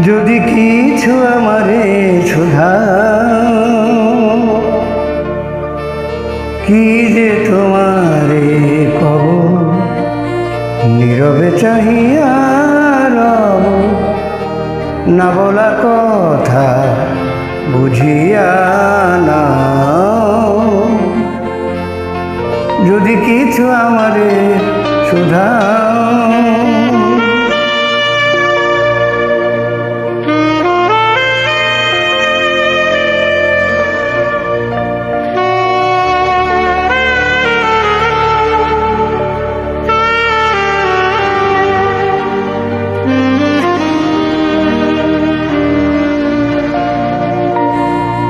যদি কিছু আমারে সুধা কি যে তোমারে কব নীরবে চাহিয়া রব, না বলা কথা বুঝিয়া না যদি কিছু আমারে সুধা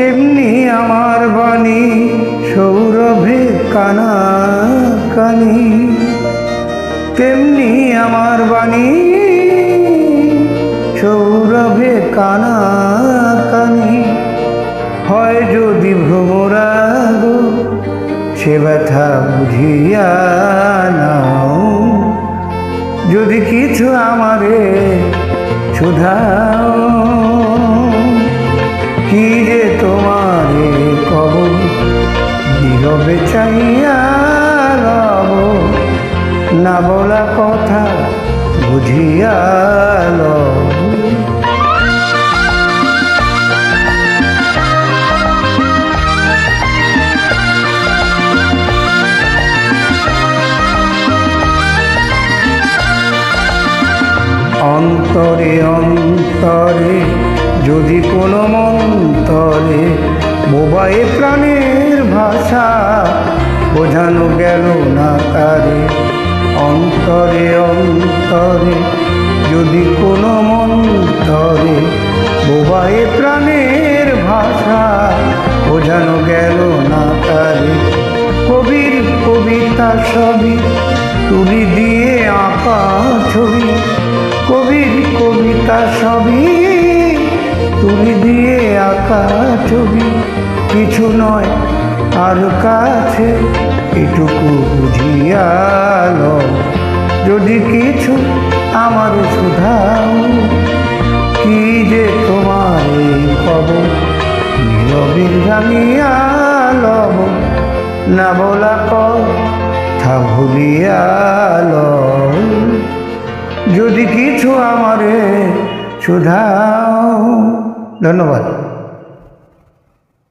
তেমনি আমার বাণী সৌরভে কানা কানি। তেমনি আমার বাণী সৌরভে কানা কানি। হয় যদি ভ্রমরাগ, সে ব্যথা বুঝিয়া নাও। যদি কিছু আমারে শুধাও নীরবে চাইয়া রব না বলা কথা বুঝিয়া লব। অন্তরে অন্তরে যদি কোনো মন্তরে বোবায়ে প্রাণের ভাষা বোঝানো গেল না তারে। অন্তরে অন্তরে, যদি কোনো মন্তরে বোবায়ে প্রাণের ভাষা বোঝানো গেল না তারে। কবির কবিতা সবই তুলি দিয়ে আঁকা ছবি, কবির কবিতা সবই তুলি দিয়ে আঁকা ছবি। কিছু নয়, আর কাছে এটুকু বুঝিয়াল। যদি কিছু আমার শুধাও, কি যে তোমার এই খবর নীরবে জানিয়া লব না বলা কথা ভুলিয়াল। যদি কিছু আমারে শুধাও, ধন্যবাদ।